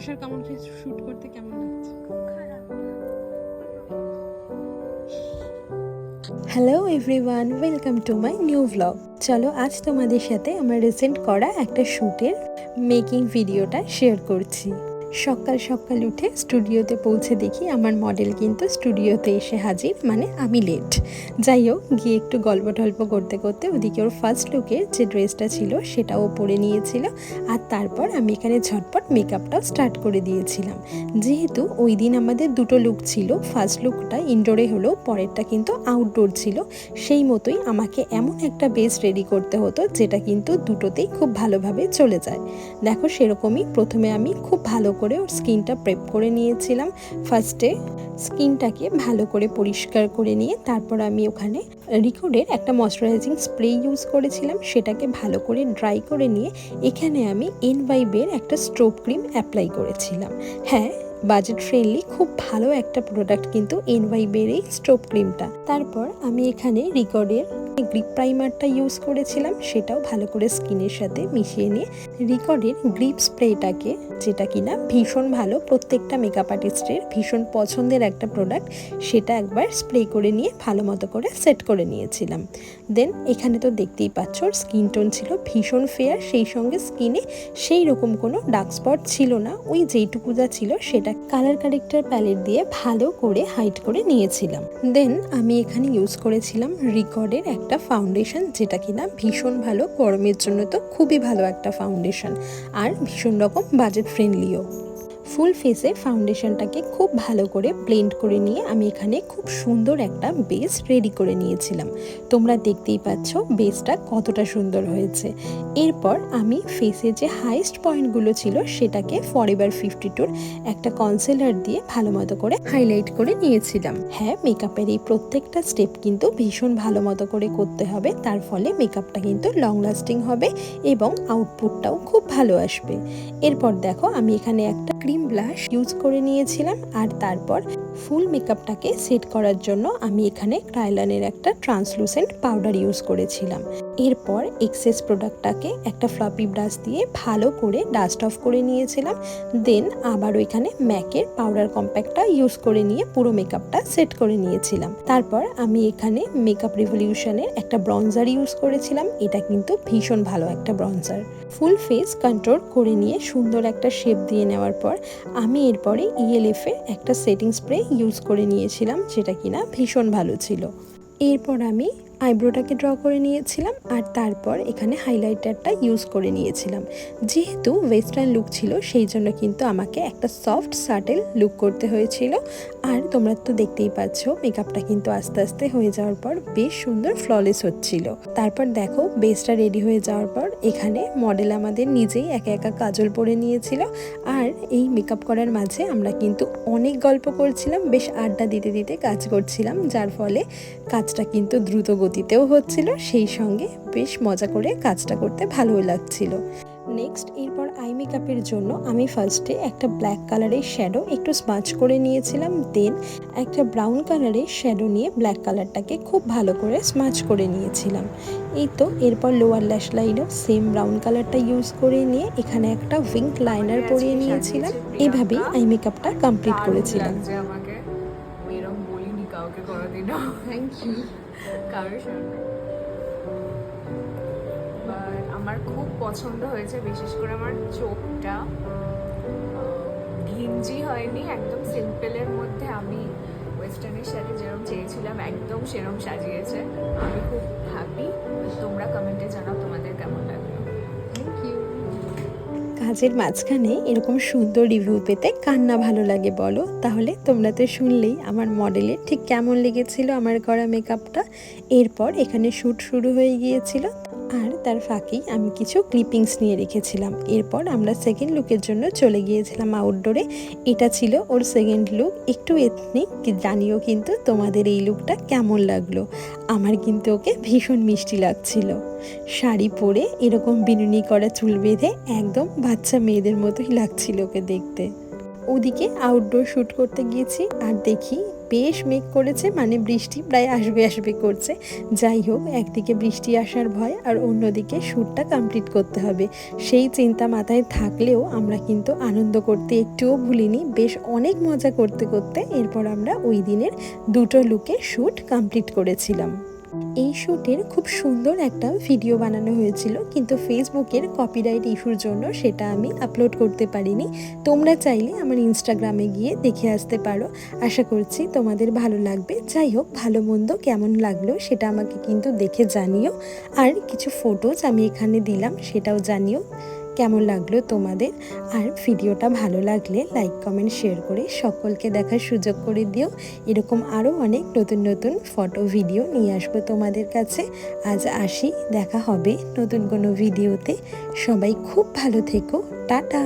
কুয়াশার কামানকে শুট করতে কেমন লাগছে? Hello everyone welcome to my new blog চলো, আজ তোমাদের সাথে আমার রিসেন্ট করা একটা শ্যুটের মেকিং ভিডিওটা শেয়ার করছি। সকাল সকাল উঠে স্টুডিওতে পৌঁছে দেখি আমার মডেল কিন্তু স্টুডিওতে এসে হাজির মানে আমি লেট যাই হোক, গিয়ে একটু গল্প টল্প করতে করতে ওদিকে ওর ফার্স্ট লুকের যে ড্রেসটা ছিল সেটাও পরে নিয়েছিল আর তারপর আমি এখানে ঝটপট মেকআপটাও স্টার্ট করে দিয়েছিলাম। যেহেতু ওই দিন আমাদের দুটো লুক ছিল ফার্স্ট লুকটা ইনডোরে হলেও পরেরটা কিন্তু আউটডোর ছিল, সেই মতোই আমাকে এমন একটা বেস রেডি করতে হতো যেটা কিন্তু দুটোতেই খুব ভালোভাবে চলে যায়। দেখো সেরকমই প্রথমে আমি খুব ভালো করে ওর স্কিনটা প্রেপ করে নিয়েছিলাম। ফার্স্টে স্কিনটাকে ভালো করে পরিষ্কার করে নিয়ে তারপর আমি ওখানে রিকোডের একটা ময়শ্চারাইজিং স্প্রে ইউজ করেছিলাম। সেটাকে ভালো করে ড্রাই করে নিয়ে এখানে আমি এনভাইবের একটা স্ট্রোপ ক্রিম অ্যাপ্লাই করেছিলাম। হ্যাঁ বাজেট ফ্রেন্ডলি খুব ভালো একটা প্রোডাক্ট কিন্তু এন ভাইবের এই স্টোভ ক্রিমটা তারপর আমি এখানে রিকর্ডের গ্রিপ প্রাইমারটা ইউজ করেছিলাম, সেটাও ভালো করে স্কিনের সাথে মিশিয়ে নিয়ে। রিকর্ডের গ্রিপ স্প্রেটাকে যেটা কিনা ভীষণ ভালো, প্রত্যেকটা মেকআপ আর্টিস্টের ভীষণ পছন্দের একটা প্রোডাক্ট সেটা একবার স্প্রে করে নিয়ে ভালো মতো করে সেট করে নিয়েছিলাম। দেন এখানে তো দেখতেই পাচ্ছ স্কিন টোন ছিল ভীষণ ফেয়ার সেই সঙ্গে স্কিনে সেই রকম কোনো ডার্ক স্পট ছিল না। ওই যেইটুকু যা ছিল, সেটা কালার কারেক্টার প্যালেট দিয়ে ভালো করে হাইট করে নিয়েছিলাম। দেন আমি এখানে ইউজ করেছিলাম রিকর্ডের একটা ফাউন্ডেশন যেটা কিনা ভীষণ ভালো, গরমের জন্য তো খুবই ভালো একটা ফাউন্ডেশন আর ভীষণ রকম বাজেট ফ্রেন্ডলিও ফুল ফেসে ফাউন্ডেশনটাকে খুব ভালো করে ব্লেন্ড করে নিয়ে আমি এখানে খুব সুন্দর একটা বেস রেডি করে নিয়েছিলাম। তোমরা দেখতেই পাচ্ছ বেসটা কতটা সুন্দর হয়েছে। এরপর আমি ফেসে যে হাইস্ট পয়েন্টগুলো ছিল সেটাকে ফরএভার ফিফটি টুর একটা কনসিলার দিয়ে ভালো মতো করে হাইলাইট করে নিয়েছিলাম। হ্যাঁ মেকআপের এই প্রত্যেকটা স্টেপ কিন্তু ভীষণ ভালো মতো করে করতে হবে। তার ফলে মেকআপটা কিন্তু লং লাস্টিং হবে এবং আউটপুটটাও খুব ভালো আসবে। এরপর দেখো আমি এখানে একটা ক্রিম ব্লাশ ইউজ করে নিয়েছিলাম আর তারপর ফুল মেকআপটাকে সেট করার জন্য আমি এখানে ক্রাইলানের একটা ট্রান্সলুসেন্ট পাউডার ইউজ করেছিলাম। এরপর এক্সেস প্রোডাক্টটাকে একটা ফ্লাপি ব্রাশ দিয়ে ভালো করে ডাস্ট অফ করে নিয়েছিলাম দেন আবার ওইখানে ম্যাকের পাউডার কম্প্যাক্টটা ইউজ করে নিয়ে পুরো মেকআপটা সেট করে নিয়েছিলাম। তারপর আমি এখানে মেকআপ রিভলিউশনের একটা ব্রঞ্জার ইউজ করেছিলাম, এটা কিন্তু ভীষণ ভালো একটা ব্রঞ্জার ফুল ফেস কন্ট্রোল করে নিয়ে সুন্দর একটা শেপ দিয়ে নেওয়ার পর আমি এরপরে ইএলএফ এর একটা সেটিং স্প্রে ইউজ করে নিয়েছিলাম, যেটা কিনা ভীষণ ভালো ছিল। এরপর আমি আইব্রোটাকে ড্র করে নিয়েছিলাম আর তারপর এখানে হাইলাইটারটা ইউজ করে নিয়েছিলাম। যেহেতু ওয়েস্টার্ন লুক ছিল, সেই জন্য কিন্তু আমাকে একটা সফট সাটেল লুক করতে হয়েছিল। আর তোমরা তো দেখতেই পাচ্ছ, মেকআপটা কিন্তু আস্তে আস্তে হয়ে যাওয়ার পর বেশ সুন্দর ফ্ললেস হচ্ছিল। তারপর দেখো, বেসটা রেডি হয়ে যাওয়ার পর এখানে মডেল আমাদের নিজেই একা একা কাজল পরে নিয়েছিল। আর এই মেকআপ করার মাঝে আমরা কিন্তু অনেক গল্প করছিলাম, বেশ আড্ডা দিতে দিতে কাজ করছিলাম, যার ফলে কাজটা কিন্তু দ্রুত গতিতেও হচ্ছিল সেই সঙ্গে বেশ মজা করে কাজটা করতে ভালোই লাগছিল। নেক্সট এরপর আই মেকআপের জন্য আমি ফার্স্টে একটা ব্ল্যাক কালারের শ্যাডো একটু স্মাচ করে নিয়েছিলাম দেন একটা ব্রাউন কালারের শ্যাডো নিয়ে ব্ল্যাক কালারটাকে খুব ভালো করে স্মাচ করে নিয়েছিলাম। এই তো এরপর লোয়ার ল্যাশ লাইনও সেম ব্রাউন কালারটা ইউজ করে নিয়ে এখানে একটা উইঙ্ক লাইনার পরিয়ে নিয়েছিলাম। এভাবেই আই মেকআপটা কমপ্লিট করেছিলাম। আমাকে এরকম বলিনি কাউকে কোনোদিনও। থ্যাংক ইউ কারোর সামনে আমার খুব পছন্দ হয়েছে, বিশেষ করে আমার চোখটা। ঘিঞ্জি হয়নি, একদম সিম্পলের মধ্যে আমি ওয়েস্টার্নের সাথে যেরকম চেয়েছিলাম, একদম সেরকম সাজিয়েছে। আমি খুব হ্যাপি কাজের মাঝখানে এরকম সুন্দর রিভিউ পেতে কার না ভালো লাগে, বলো। তাহলে তোমরা তো শুনলেই আমার মডেলের ঠিক কেমন লেগেছিল আমার করা মেকআপটা এরপর এখানে শ্যুট শুরু হয়ে গিয়েছিল। আর তার ফাঁকেই আমি কিছু ক্লিপিংস নিয়ে রেখেছিলাম। এরপর আমরা সেকেন্ড লুকের জন্য চলে গিয়েছিলাম আউটডোরে এটা ছিল ওর সেকেন্ড লুক একটু এথনিক জানিও কিন্তু তোমাদের এই লুকটা কেমন লাগল। আমার কিন্তু ওকে ভীষণ মিষ্টি লাগছিল। শাড়ি পরে এরকম বিনুনি করা চুল বেঁধে একদম বাচ্চা মেয়েদের মতোই লাগছিল ওকে দেখতে। ওদিকে আউটডোর শ্যুট করতে গিয়েছি আর দেখি বেশ মেঘ করেছে মানে বৃষ্টি প্রায় আসবে আসবে করছে। যাই হোক, একদিকে বৃষ্টি আসার ভয় আর অন্যদিকে শ্যুটটা কমপ্লিট করতে হবে। সেই চিন্তা মাথায় থাকলেও আমরা কিন্তু আনন্দ করতে একটুও ভুলিনি। বেশ অনেক মজা করতে করতে এরপর আমরা ওই দিনের দুটো লুকে শ্যুট কমপ্লিট করেছিলাম। এই শ্যুটের খুব সুন্দর একটা ভিডিও বানানো হয়েছিল, কিন্তু ফেসবুকের কপিরাইট ইস্যুর জন্য সেটা আমি আপলোড করতে পারিনি। তোমরা চাইলে আমার ইনস্টাগ্রামে গিয়ে দেখে আসতে পারো। আশা করছি তোমাদের ভালো লাগবে। যাই হোক, ভালো মন্দ কেমন লাগল সেটা আমাকে কিন্তু দেখে জানিও। আর কিছু ফটোজ আমি এখানে দিলাম, সেটাও জানিও। কেমন লাগল তোমাদের? আর ভিডিওটা ভালো লাগলে লাইক কমেন্ট শেয়ার করে সকলকে দেখার সুযোগ করে দিও। এরকম আরও অনেক নতুন নতুন ফটো ভিডিও নিয়ে আসব তোমাদের কাছে। আজ আসি, দেখা হবে নতুন কোনো ভিডিওতে সবাই খুব ভালো থেকো। টাটা!